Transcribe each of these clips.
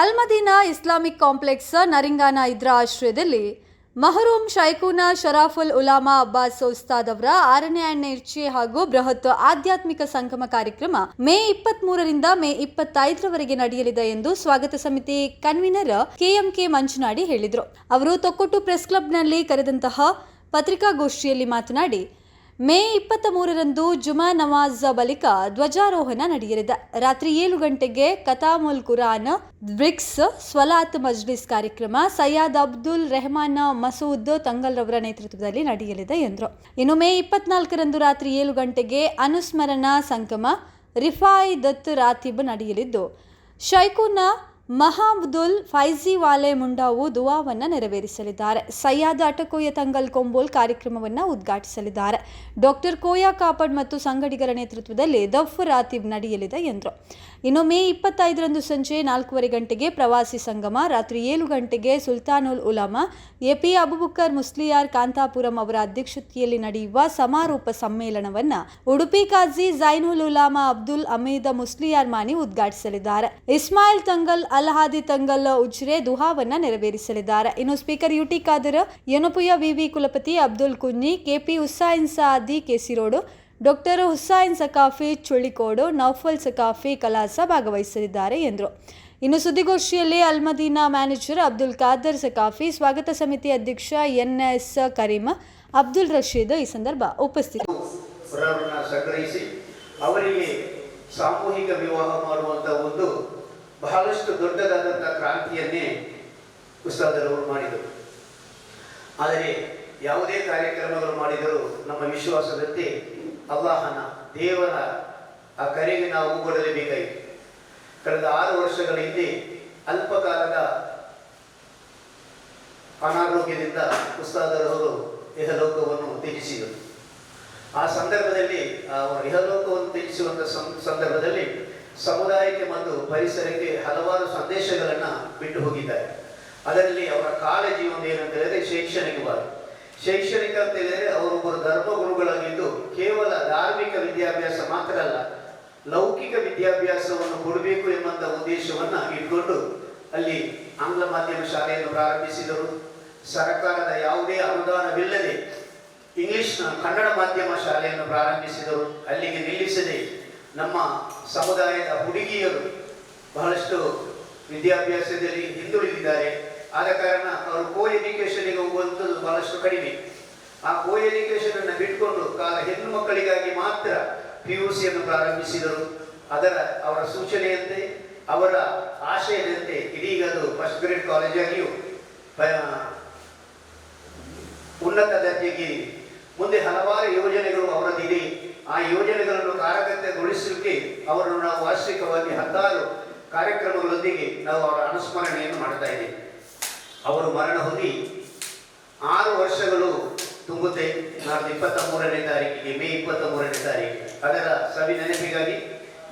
Al Madina Islamic complex Naringana ಇದ್ರ ಆಶ್ರಯದಲ್ಲಿ ಮಹರೂಮ್ ಶೈಖುನಾ ಶರಾಫುಲ್ ಉಲಾಮಾ ಅಬ್ಬಾಸ್ ಉಸ್ತಾದ್ ಅವರ ಆರನೇ ಎಣ್ಣೆರ್ಚಿ ಹಾಗೂ ಬೃಹತ್ ಆಧ್ಯಾತ್ಮಿಕ ಸಂಗಮ ಕಾರ್ಯಕ್ರಮ ಮೇ ಇಪ್ಪತ್ತ್ ಮೂರರಿಂದ ಮೇ ಇಪ್ಪತ್ತೈದರವರೆಗೆ ನಡೆಯಲಿದೆ ಎಂದು ಸ್ವಾಗತ ಸಮಿತಿ ಕನ್ವೀನರ್ ಕೆಎಂಕೆ ಮಂಜುನಾಡಿ ಹೇಳಿದರು. ಅವರು ತೊಕ್ಕೊಟ್ಟು ಪ್ರೆಸ್ ಕ್ಲಬ್ನಲ್ಲಿ ಕರೆದಂತಹ ಪತ್ರಿಕಾಗೋಷ್ಠಿಯಲ್ಲಿ ಮಾತನಾಡಿ ಮೇ ಇಪ್ಪತ್ತ ಮೂರರಂದು ಜುಮಾ ನವಾಜ್ ಬಳಿಕ ಧ್ವಜಾರೋಹಣ ನಡೆಯಲಿದೆ. ರಾತ್ರಿ ಏಳು ಗಂಟೆಗೆ ಕತಾಮುಲ್ ಕುರಾನ್, ಬ್ರಿಕ್ಸ್, ಸ್ವಲಾತ್ ಮಜ್ಲಿಸ್ ಕಾರ್ಯಕ್ರಮ ಸಯ್ಯದ್ ಅಬ್ದುಲ್ ರೆಹಮಾನ್ ಮಸೂದ್ ತಂಗಲ್ ರವರ ನೇತೃತ್ವದಲ್ಲಿ ನಡೆಯಲಿದೆ ಎಂದರು. ಇನ್ನು ಮೇ ಇಪ್ಪತ್ನಾಲ್ಕರಂದು ರಾತ್ರಿ ಏಳು ಗಂಟೆಗೆ ಅನುಸ್ಮರಣ ಸಂಗಮ ರಿಫಾಯ್ ದತ್ ರಾತಿಬ್ ನಡೆಯಲಿದ್ದು. ಶೈಖುನಾ ಮಹಾಬ್ದುಲ್ ಫೈಜಿ ವಾಲೆ ಮುಂಡಾವು ದುವಾವನ್ನು ನೆರವೇರಿಸಲಿದ್ದಾರೆ. ಸಯ್ಯಾದ್ ಅಟಕೋಯ ತಂಗಲ್ ಕೊಂಬೋಲ್ ಕಾರ್ಯಕ್ರಮವನ್ನು ಉದ್ಘಾಟಿಸಲಿದ್ದಾರೆ. ಡಾಕ್ಟರ್ ಕೋಯಾ ಕಾಪಡ್ ಮತ್ತು ಸಂಗಡಿಗರ ನೇತೃತ್ವದಲ್ಲಿ ದಫ್ ರಾತಿಬ್ ನಡೆಯಲಿದೆ ಎಂದರು. ಇನ್ನು ಮೇ ಇಪ್ಪತ್ತೈದರಂದು ಸಂಜೆ ನಾಲ್ಕೂವರೆ ಗಂಟೆಗೆ ಪ್ರವಾಸಿ ಸಂಗಮ, ರಾತ್ರಿ ಏಳು ಗಂಟೆಗೆ ಸುಲ್ತಾನುಲ್ ಉಲಾಮಾ ಎಪಿ ಅಬುಬುಕರ್ ಮುಸ್ಲಿಯಾರ್ ಕಾಂತಾಪುರಂ ಅವರ ಅಧ್ಯಕ್ಷತೆಯಲ್ಲಿ ನಡೆಯುವ ಸಮಾರೋಪ ಸಮ್ಮೇಳನವನ್ನು ಉಡುಪಿ ಕಾಜಿ ಜೈನುಲ್ ಉಲಾಮಾ ಅಬ್ದುಲ್ ಅಮೀದ ಮುಸ್ಲಿಯಾರ್ ಮಾನಿ ಉದ್ಘಾಟಿಸಲಿದ್ದಾರೆ. ಇಸ್ಮಾಯಿಲ್ ತಂಗಲ್, ಅಲ್ಹಾದಿ ತಂಗಲ್ ಉಜ್ರೆ ದುಹಾವನ್ನ ನೆರವೇರಿಸಲಿದ್ದಾರೆ. ಇನ್ನು ಸ್ಪೀಕರ್ ಯುಟಿ ಖಾದರ್ ಯನಪುಯ ವಿವಿ ಕುಲಪತಿ ಅಬ್ದುಲ್ ಕುನ್ನಿ ಕೆಪಿ ಹುಸೈನ್ ಸಾದಿ ಕೆಸಿರೋಡು ಡಾಕ್ಟರ್ ಹುಸೈನ್ ಸಕಾಫಿ ಚುಳಿಕೋಡು, ನೌಫಲ್ ಸಕಾಫಿ ಕಲಾಸ ಭಾಗವಹಿಸಲಿದ್ದಾರೆ ಎಂದರು. ಇನ್ನು ಸುದ್ದಿಗೋಷ್ಠಿಯಲ್ಲಿ ಅಲ್ಮದೀನಾ ಮ್ಯಾನೇಜರ್ ಅಬ್ದುಲ್ ಖಾದರ್ ಸಕಾಫಿ, ಸ್ವಾಗತ ಸಮಿತಿ ಅಧ್ಯಕ್ಷ ಎನ್ಎಸ್ ಕರೀಮ್, ಅಬ್ದುಲ್ ರಶೀದ್ ಈ ಸಂದರ್ಭ ಉಪಸ್ಥಿತಿ ಸಂಗ್ರಹಿಸಿ ಅವರಿಗೆ ಸಾಮೂಹಿಕ ವಿವಾಹ ಮಾಡುವಂತ ಒಂದು ಬಹಳಷ್ಟು ದೊಡ್ಡದಾದಂಥ ಕ್ರಾಂತಿಯನ್ನೇ ಉಸ್ತಾದರವರು ಮಾಡಿದರು. ಆದರೆ ಯಾವುದೇ ಕಾರ್ಯಕ್ರಮಗಳು ಮಾಡಿದರೂ ನಮ್ಮ ವಿಶ್ವಾಸದಂತೆ ಅಲ್ಲಾಹನ ದೇವರ ಆ ಕರೆಗೆ ನಾವು ಕೊಡಲೇಬೇಕಾಯಿತು ಕಳೆದ ಆರು ವರ್ಷಗಳ ಹಿಂದೆ ಅಲ್ಪಕಾಲದ ಅನಾರೋಗ್ಯದಿಂದ ಉಸ್ತಾದರವರು ಇಹಲೋಕವನ್ನು ತ್ಯಜಿಸಿದರು. ಆ ಸಂದರ್ಭದಲ್ಲಿ ಅವರು ಇಹಲೋಕವನ್ನು ತ್ಯಜಿಸುವಂಥ ಸಂದರ್ಭದಲ್ಲಿ ಸಮುದಾಯಕ್ಕೆ ಮತ್ತು ಪರಿಸರಕ್ಕೆ ಹಲವಾರು ಸಂದೇಶಗಳನ್ನು ಬಿಟ್ಟು ಹೋಗಿದ್ದಾರೆ. ಅದರಲ್ಲಿ ಅವರ ಕಾಳಜಿ ಒಂದು ಏನಂತ ಹೇಳಿದ್ರೆ ಶೈಕ್ಷಣಿಕವಾಗಿ. ಶೈಕ್ಷಣಿಕ ಅಂತ ಹೇಳಿದ್ರೆ ಅವರೊಬ್ಬರು ಧರ್ಮಗುರುಗಳಾಗಿದ್ದು ಕೇವಲ ಧಾರ್ಮಿಕ ವಿದ್ಯಾಭ್ಯಾಸ ಮಾತ್ರ ಅಲ್ಲ, ಲೌಕಿಕ ವಿದ್ಯಾಭ್ಯಾಸವನ್ನು ಕೊಡಬೇಕು ಎಂಬಂತ ಉದ್ದೇಶವನ್ನ ಇಟ್ಕೊಂಡು ಅಲ್ಲಿ ಆಂಗ್ಲ ಮಾಧ್ಯಮ ಶಾಲೆಯನ್ನು ಪ್ರಾರಂಭಿಸಿದರು. ಸರ್ಕಾರದ ಯಾವುದೇ ಅನುದಾನವಿಲ್ಲದೆ ಇಂಗ್ಲಿಷ್ನ ಕನ್ನಡ ಮಾಧ್ಯಮ ಶಾಲೆಯನ್ನು ಪ್ರಾರಂಭಿಸಿದರು. ಅಲ್ಲಿಗೆ ನಿಲ್ಲಿಸದೆ ನಮ್ಮ ಸಮುದಾಯದ ಹುಡುಗಿಯರು ಬಹಳಷ್ಟು ವಿದ್ಯಾಭ್ಯಾಸದಲ್ಲಿ ಹಿಂದುಳಿದಿದ್ದಾರೆ. ಆದ ಕಾರಣ ಅವರು ಕೋ ಎಜುಕೇಶನ್ಗೆ ಹೋಗುವಂಥದ್ದು ಬಹಳಷ್ಟು ಕಡಿಮೆ. ಆ ಕೋ ಎಜುಕೇಶನ್ ಅನ್ನು ಬಿಟ್ಕೊಂಡು ಕಾಲ ಹೆಣ್ಣು ಮಕ್ಕಳಿಗಾಗಿ ಮಾತ್ರ ಪಿ ಯು ಸಿಯನ್ನು ಪ್ರಾರಂಭಿಸಿದರು. ಅದರ ಅವರ ಸೂಚನೆಯಂತೆ, ಅವರ ಆಶಯದಂತೆ ಇದೀಗ ಅದು ಫಸ್ಟ್ ಗ್ರೇಡ್ ಕಾಲೇಜಾಗಿಯೂ ಉನ್ನತ ದರ್ಜೆಗೆ ಮುಂದೆ ಹಲವಾರು ಯೋಜನೆಗಳು ಅವರದಿದೆ ಆ ಯೋಜನೆಗಳನ್ನು ಕಾರ್ಯಗತಗೊಳಿಸಲಿಕ್ಕೆ ಅವರನ್ನು ನಾವು ವಾರ್ಷಿಕವಾಗಿ ಹತ್ತಾರು ಕಾರ್ಯಕ್ರಮಗಳೊಂದಿಗೆ ನಾವು ಅವರ ಅನುಸ್ಮರಣೆಯನ್ನು ಮಾಡ್ತಾ ಇದ್ದೇವೆ. ಅವರು ಮರಣ ಹೊಂದಿ ಆರು ವರ್ಷಗಳು ತುಂಬುತ್ತೆ. ನಾಡ್ದು ಇಪ್ಪತ್ತ ಮೂರನೇ ತಾರೀಕಿಗೆ, ಮೇ ಇಪ್ಪತ್ತ ಮೂರನೇ ತಾರೀಕು. ಅದರ ಸವಿ ನೆನಪಿಗಾಗಿ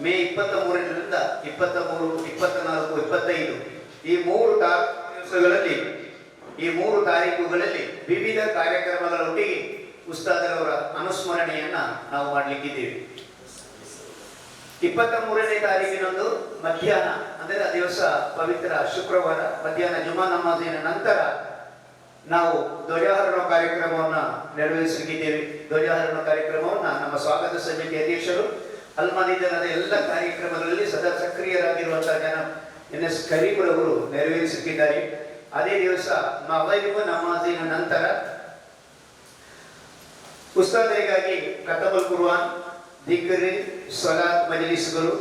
ಮೇ ಇಪ್ಪತ್ತ ಮೂರರಿಂದ ಇಪ್ಪತ್ತ ಮೂರು ಇಪ್ಪತ್ತ ನಾಲ್ಕು ಇಪ್ಪತ್ತೈದು ಈ ಮೂರು ತಾರೀಕುಗಳಲ್ಲಿ ಈ ಮೂರು ತಾರೀಕುಗಳಲ್ಲಿ ವಿವಿಧ ಕಾರ್ಯಕ್ರಮಗಳೊಟ್ಟಿಗೆ ಉಸ್ತಾದರವರ ಅನುಸ್ಮರಣೆಯನ್ನ ನಾವು ಮಾಡಲಿಕ್ಕಿದ್ದೇವೆ. ಇಪ್ಪತ್ತ ಮೂರನೇ ತಾರೀಕಿನೊಂದು ಮಧ್ಯಾಹ್ನ, ಅಂದರೆ ಆ ದಿವಸ ಪವಿತ್ರ ಶುಕ್ರವಾರ ಮಧ್ಯಾಹ್ನ ಜುಮಾ ನಮಾಜಿನ ನಂತರ ನಾವು ಧ್ವಜಾರೋಹಣ ಕಾರ್ಯಕ್ರಮವನ್ನ ನೆರವೇರಿಸಲಿದ್ದೇವೆ ಧ್ವಜಾರೋಹಣ ಕಾರ್ಯಕ್ರಮವನ್ನ ನಮ್ಮ ಸ್ವಾಗತ ಸಮಿತಿ ಅಧ್ಯಕ್ಷರು ಅಲ್ಮಾನಿದನದ ಎಲ್ಲ ಕಾರ್ಯಕ್ರಮಗಳಲ್ಲಿ ಸದಾ ಸಕ್ರಿಯರಾಗಿರುವಂತಹ ಜನ ಎನ್ ಎಸ್ ಕರೀಪುರವರು ನೆರವೇರಿಸುತ್ತಿದ್ದಾರೆ ಅದೇ ದಿವಸ ಮಗರಿಬ ನಮಾಜಿನ ನಂತರ ಉಸ್ತಾದರಿಗಾಗಿ ಕತಬಲ್ ಕುರ್ವಾನ್ ದಿಗ್ಗರಿ ಸಲಾತ್ ಮಜಲಿಸ್ಗಳು,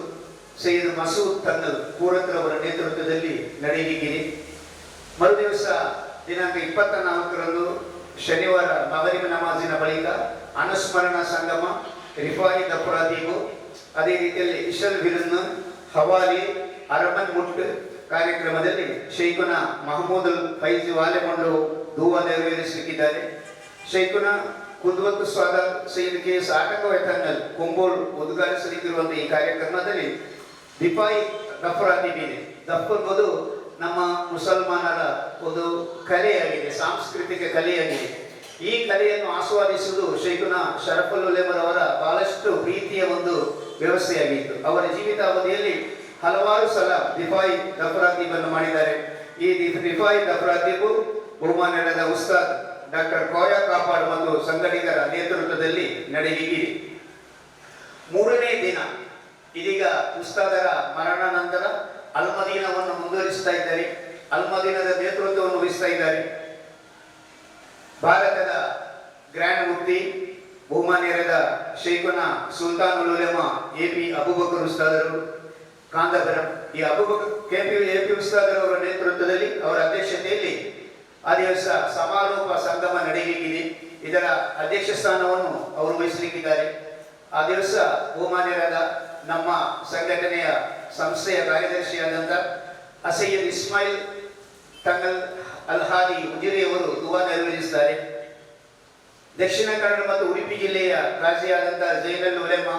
ಸೈಯದ್ ಮಸೂದ್ ತಂಗಲ್ ಪೂರತ್ರವರ ನೇತೃತ್ವದಲ್ಲಿ ನಡೆಯಲಿಕ್ಕೆ ಮರು ದಿವಸ ದಿನಾಂಕ ಇಪ್ಪತ್ತ ನಾಲ್ಕರಂದು ಶನಿವಾರ ಮಗರಿಬ ನಮಾಜಿನ ಬಳಿಕ ಅನುಸ್ಮರಣ ಸಂಗಮ, ರಿಫಾಯಿ ದಪುರಾದೀಬು ಅದೇ ರೀತಿಯಲ್ಲಿ ಇಶಲ್ ವಿರನ್ ಹವಾಲಿ, ಅರಮನ್ ಮುಟ್ ಕಾರ್ಯಕ್ರಮದಲ್ಲಿ ಶೈಖುನ ಮಹಮೂದ್ ಫೈಜಿ ವಾಲೆಮಂಡು ದೂವ ನೆರವೇರಿಸಲಿಕ್ಕಿದ್ದಾರೆ. ಶೈಖುನ ಕುದ್ವತ್ ಸ್ವಾದ ಸೈಯದ್ ಕೆ ಕೊಂಬೋಳ್ ಉದ್ಘಾಟಿಸಲಿಕ್ಕಿರುವಂತಹ ಈ ಕಾರ್ಯಕ್ರಮದಲ್ಲಿ ದಿಪಾಯಿ ದಫ್ರಾದಿಬಿದೆ ದಫ್ ಎಂಬುದು ನಮ್ಮ ಮುಸಲ್ಮಾನರ ಒಂದು ಕಲೆಯಾಗಿದೆ, ಸಾಂಸ್ಕೃತಿಕ ಕಲೆಯಾಗಿದೆ. ಈ ಕಲೆಯನ್ನು ಆಸ್ವಾದಿಸುವುದು ಶೈಖುನ ಶರಫುಲ್ ಉಲೇಮರ್ ಅವರ ಬಹಳಷ್ಟು ಪ್ರೀತಿಯ ಒಂದು ವ್ಯವಸ್ಥೆಯಾಗಿತ್ತು. ಅವರ ಜೀವಿತಾವಧಿಯಲ್ಲಿ ಹಲವಾರು ಸಲ ದಿಫಾಯಿ ದಫರಾದೀಬನ್ನು ಮಾಡಿದ್ದಾರೆ. ಈ ದಿಫಾಯಿ ದಫರಾದೀಬು ಬಹುಮಾನ್ಯರಾದ ಉಸ್ತಾದ್ ಡಾಕ್ಟರ್ ಕೋಯ ಕಾಪಾಡ್ ಮತ್ತು ಸಂಘಟಿತರ ನೇತೃತ್ವದಲ್ಲಿ ನಡೆಯಿರಿ ಮೂರನೇ ದಿನ, ಇದೀಗ ಉಸ್ತಾದರ ಮರಣ ನಂತರ ಅಲ್ಮದೀನವನ್ನು ಮುಂದುವರಿಸ್ತಾ ಇದ್ದಾರೆ. ಅಲ್ಮದೀನದ ನೇತೃತ್ವವನ್ನು ವಹಿಸ್ತಾ ಇದ್ದಾರೆ. ಭಾರತದ ಗ್ರ್ಯಾಂಡ್ ಮುಕ್ತಿ ಬಹುಮಾನ್ಯರಾದ ಶೇಖುನ ಸುಲ್ತಾನ್ ಉಲುಲೆಮಾ ಎ ಪಿ ಅಬುಬಕರ್ ಉಸ್ತಾದರು ಕಾಂದಪುರಂ ಈ Abubakar, K P, A P ಉಸ್ತಾದರ್ ಅವರ ನೇತೃತ್ವದಲ್ಲಿ ಅವರ ಅಧ್ಯಕ್ಷತೆಯಲ್ಲಿ ಆ ದಿವಸ ಸಮಾರೋಪ ಸಂಗಮ ನಡೆಯಲಿಕ್ಕಿದೆ. ಇದರ ಅಧ್ಯಕ್ಷ ಸ್ಥಾನವನ್ನು ಅವರು ವಹಿಸಲಿಕ್ಕಿದ್ದಾರೆ. ಆ ದಿವಸ ಬಹುಮಾನ್ಯರಾದ ನಮ್ಮ ಸಂಘಟನೆಯ ಸಂಸ್ಥೆಯ ಕಾರ್ಯದರ್ಶಿಯಾದಂಥ ಅಸಯ್ಯದ್ ಇಸ್ಮಾಯಿಲ್ ತಂಗಲ್ ಅಲ್ಹಾದಿ ಉಜಿರೆಯವರು ದುವಾ ನೆರವೇರಿಸಿದ್ದಾರೆ. ದಕ್ಷಿಣ ಕನ್ನಡ ಮತ್ತು ಉಡುಪಿ ಜಿಲ್ಲೆಯ ರಾಜಿಯಾದಂತಹ ಜೈನಲ್ ಉಲೆಮಾ,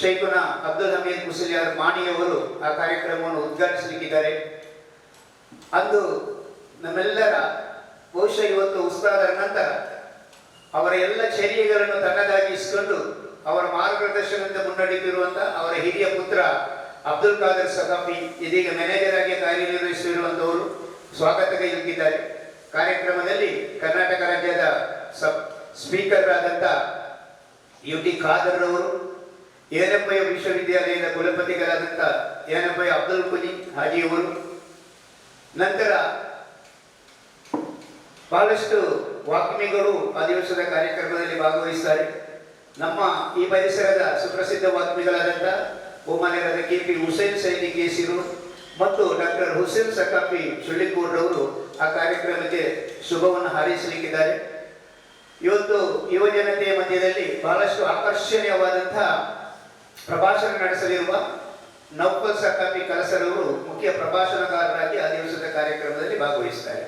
ಶೈಖುನ ಅಬ್ದುಲ್ ಹಮೀದ್ ಮುಸಲಿಯಾರ್ ಮಾಣಿಯವರು ಆ ಕಾರ್ಯಕ್ರಮವನ್ನು ಉದ್ಘಾಟಿಸಲಿಕ್ಕಿದ್ದಾರೆ. ಅಂದು ನಮ್ಮೆಲ್ಲರ ಬಹುಶಃ ಇವತ್ತು ಉಸ್ತಾದರ ನಂತರ ಅವರ ಎಲ್ಲ ಚರ್ಯಗಳನ್ನು ತನ್ನದಾಗಿ ಇಸ್ಕೊಂಡು ಅವರ ಮಾರ್ಗದರ್ಶನದಿಂದ ಮುನ್ನಡೆದಿರುವಂತ ಅವರ ಹಿರಿಯ ಪುತ್ರ ಅಬ್ದುಲ್ ಖಾದರ್ ಸಖಾಫಿ ಇದೀಗ ಮ್ಯಾನೇಜರ್ ಆಗಿ ಕಾರ್ಯನಿರ್ವಹಿಸಿರುವಂತವರು ಕೈಗೊಂಡಿದ್ದಾರೆ ಕಾರ್ಯಕ್ರಮದಲ್ಲಿ ಕರ್ನಾಟಕ ರಾಜ್ಯದ ಸಬ್ ಸ್ಪೀಕರ್ ಆದಂತ ಯು ಟಿ ಖಾದರ್ ಅವರು ಏನಪ್ಪಯ್ಯ ವಿಶ್ವವಿದ್ಯಾಲಯದ ಕುಲಪತಿಗಳಾದಂಥ ಏನಪ್ಪಯ್ಯ ಅಬ್ದುಲ್ ಕುಲಿ ಹಾಜಿಯವರು, ನಂತರ ಬಹಳಷ್ಟು ವಾಗ್ಮಿಗಳು ಆ ದಿವಸದ ಕಾರ್ಯಕ್ರಮದಲ್ಲಿ ಭಾಗವಹಿಸ್ತಾರೆ. ನಮ್ಮ ಈ ಪರಿಸರದ ಸುಪ್ರಸಿದ್ಧ ವಾಗ್ಮಿಗಳಾದಂಥ ಬಹುಮಾನ್ಯರಾದ ಕೆ ಪಿ ಹುಸೇನ್ ಸೈನಿ ಕೇಸಿರು ಮತ್ತು ಡಾಕ್ಟರ್ ಹುಸೇನ್ ಸಕಾಪಿ ಸುಳ್ಳಿಕೋಡ್ರವರು ಆ ಕಾರ್ಯಕ್ರಮಕ್ಕೆ ಶುಭವನ್ನು ಹಾರೈಸಲಿಕ್ಕಿದ್ದಾರೆ. ಇವತ್ತು ಯುವ ಜನತೆಯ ಮಧ್ಯದಲ್ಲಿ ಬಹಳಷ್ಟು ಆಕರ್ಷಣೀಯವಾದಂಥ ಪ್ರಭಾಷಣ ನಡೆಸಲಿರುವ ನೌಕಲ್ ಸಕಾಪಿ ಕಲಸರವರು ಮುಖ್ಯ ಪ್ರಭಾಷಣಕಾರರಾಗಿ ಆ ದಿವಸದ ಕಾರ್ಯಕ್ರಮದಲ್ಲಿ ಭಾಗವಹಿಸ್ತಾರೆ.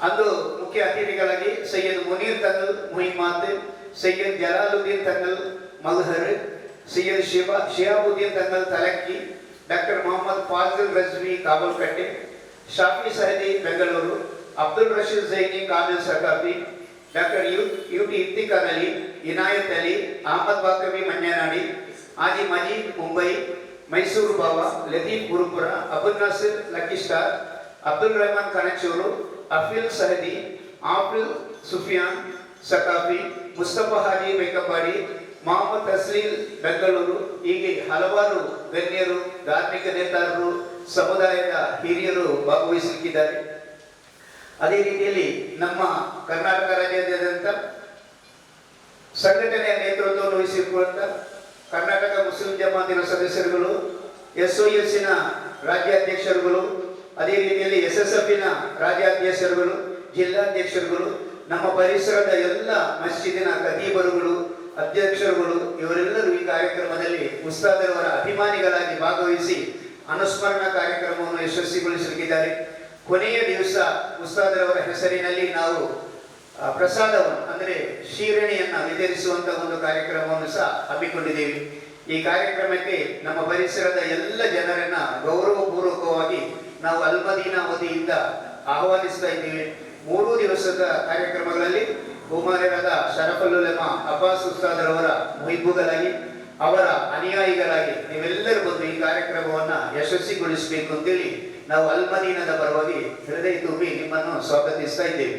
ಅಂದು ಮುಖ್ಯ ಅತಿಥಿಗಳಾಗಿ Syed Muneer Thangal Muhimmath Syed Jalaluddin Thangal Malhar Syed Shiba Shihabuddin Thangal Thalakki doctor Mohammed Fazil Razvi Kabalkatte Shafi Sahadi Bengaluru Abdul Rasheed Jaini Kamil Saqafi doctor U U T Iftikar Ali Inayat Ali Ahmed Baqavi Manyanadi Haji Majeed Mumbai Mysuru Baba Latif Gurupura Abul Nasir lucky star Abdul Rehman Kanachur Afil Sahadi, Afil Sufiyan, Saqafi, Mustafa Haji Bekappadi Mohammed Tasleel Bengaluru, ಹೀಗೆ ಹಲವಾರು ಗಣ್ಯರು, ಧಾರ್ಮಿಕ ನೇತಾರರು, ಸಮುದಾಯದ ಹಿರಿಯರು ಭಾಗವಹಿಸಲಿಕ್ಕಿದ್ದಾರೆ. ಅದೇ ರೀತಿಯಲ್ಲಿ ನಮ್ಮ ಕರ್ನಾಟಕ ರಾಜ್ಯಾದ್ಯಂತ ಸಂಘಟನೆಯ ನೇತೃತ್ವವನ್ನು ವಹಿಸಿರುವಂತ ಕರ್ನಾಟಕ ಮುಸ್ಲಿಂ ಜಮಾತಿನ ಸದಸ್ಯರುಗಳು ಎಸ್ ಒ ಎಸ್ಸಿನ ರಾಜ್ಯಾಧ್ಯಕ್ಷರುಗಳು ಅದೇ ರೀತಿಯಲ್ಲಿ ಎಸ್ ಎಸ್ ಎಫ್ನ ರಾಜ್ಯಾಧ್ಯಕ್ಷರುಗಳು, ಜಿಲ್ಲಾಧ್ಯಕ್ಷರುಗಳು, ನಮ್ಮ ಪರಿಸರದ ಎಲ್ಲ ಮಸ್ಜಿದಿನ ಕದೀಬರುಗಳು ಅಧ್ಯಕ್ಷರುಗಳು, ಇವರೆಲ್ಲರೂ ಈ ಕಾರ್ಯಕ್ರಮದಲ್ಲಿ ಉಸ್ತಾದರವರ ಅಭಿಮಾನಿಗಳಾಗಿ ಭಾಗವಹಿಸಿ ಅನುಸ್ಮರಣ ಕಾರ್ಯಕ್ರಮವನ್ನು ಯಶಸ್ವಿಗೊಳಿಸಲಿದ್ದಾರೆ ಕೊನೆಯ ದಿವಸ ಉಸ್ತಾದರವರ ಹೆಸರಿನಲ್ಲಿ ನಾವು ಪ್ರಸಾದವನ್ನು, ಅಂದರೆ ಶೀರಣಿಯನ್ನ ವಿತರಿಸುವಂತಹ ಒಂದು ಕಾರ್ಯಕ್ರಮವನ್ನು ಸಹ ಹಮ್ಮಿಕೊಂಡಿದ್ದೇವೆ. ಈ ಕಾರ್ಯಕ್ರಮಕ್ಕೆ ನಮ್ಮ ಪರಿಸರದ ಎಲ್ಲ ಜನರನ್ನ ಗೌರವಪೂರ್ವಕವಾಗಿ ನಾವು ಅಲ್ಮದೀನ ಅವಧಿಯಿಂದ ಆಹ್ವಾನಿಸ್ತಾ ಇದ್ದೀವಿ. ಮೂರು ದಿವಸದ ಕಾರ್ಯಕ್ರಮಗಳಲ್ಲಿ ಬಹುಮಾನ್ಯರಾದ ಶರಫಲ್ಲುಲೆಮ ಅಬ್ಬಾಸ್ ಉಸ್ತಾದರವರ ಮುಹಿಬ್ಬುಗಳಾಗಿ, ಅವರ ಅನುಯಾಯಿಗಳಾಗಿ ನೀವೆಲ್ಲರೂ ಬಂದು ಈ ಕಾರ್ಯಕ್ರಮವನ್ನ ಯಶಸ್ವಿಗೊಳಿಸಬೇಕು ಅಂತೇಳಿ ನಾವು ಅಲ್ಮದೀನದ ಪರವಾಗಿ ಹೃದಯ ತುಂಬಿ ನಿಮ್ಮನ್ನು ಸ್ವಾಗತಿಸ್ತಾ ಇದ್ದೇವೆ.